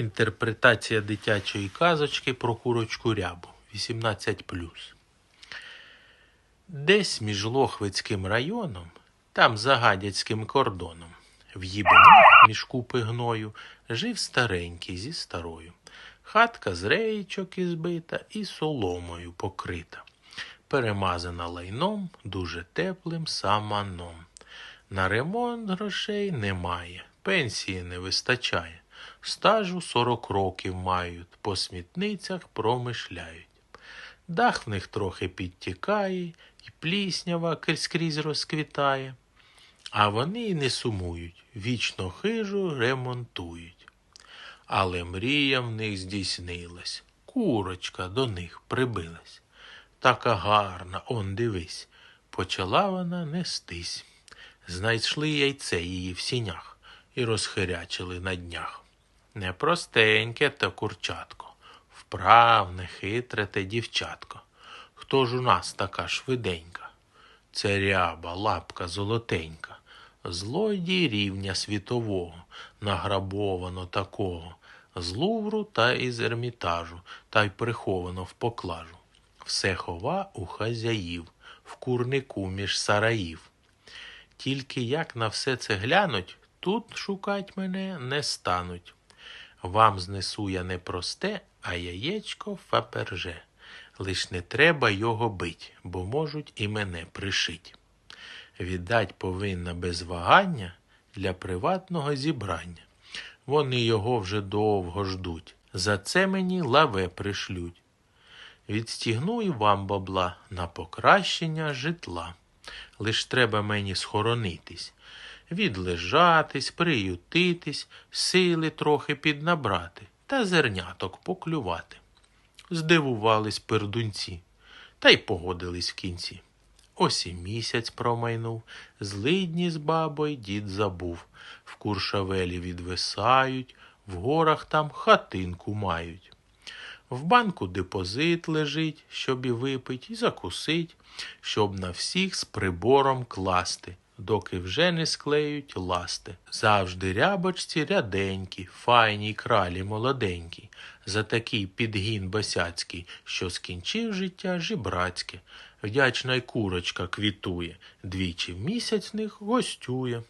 Інтерпретація дитячої казочки про курочку рябу 18. Десь між Лохвицьким районом, там за гадяцьким кордоном, в їбанах між купи гною жив старенький зі старою. Хатка з реєчок ізбита і соломою покрита, перемазана лайном, дуже теплим саманом. На ремонт грошей немає, пенсії не вистачає. Стажу 40 років мають, по смітницях промишляють. Дах в них трохи підтікає, і пліснява скрізь розквітає. А вони й не сумують, вічно хижу ремонтують. Але мрія в них здійснилась, курочка до них прибилась. Така гарна, он дивись, почала вона нестись. Знайшли яйце її в сінях і розхирячили на днях. Непростеньке те курчатко, вправне, хитре те дівчатко. Хто ж у нас така швиденька? Це ряба, лапка золотенька, злодій рівня світового, награбовано такого, з Лувру та із Ермітажу, та й приховано в поклажу. Все хова у хазяїв, в курнику між сараїв. Тільки як на все це глянуть, тут шукать мене не стануть. Вам знесу я не просте, а яєчко фаперже. Лиш не треба його бить, бо можуть і мене пришить. Віддать повинна без вагання для приватного зібрання. Вони його вже довго ждуть. За це мені лаве пришлють. Відстігну і вам бабла на покращення житла. Лиш треба мені схоронитись, відлежатись, приютитись, сили трохи піднабрати та зерняток поклювати. Здивувались пердунці, та й погодились в кінці. Ось і місяць промайнув, злидні з бабою дід забув. В куршавелі відвисають, в горах там хатинку мають. В банку депозит лежить, щоб і випить, і закусить, щоб на всіх з прибором класти, доки вже не склеють ласти. Завжди рябочці ряденькі, файні кралі молоденькі, за такий підгін босяцький, що скінчив життя жібрацьке. Вдячна й курочка квітує, двічі в місяць них гостює.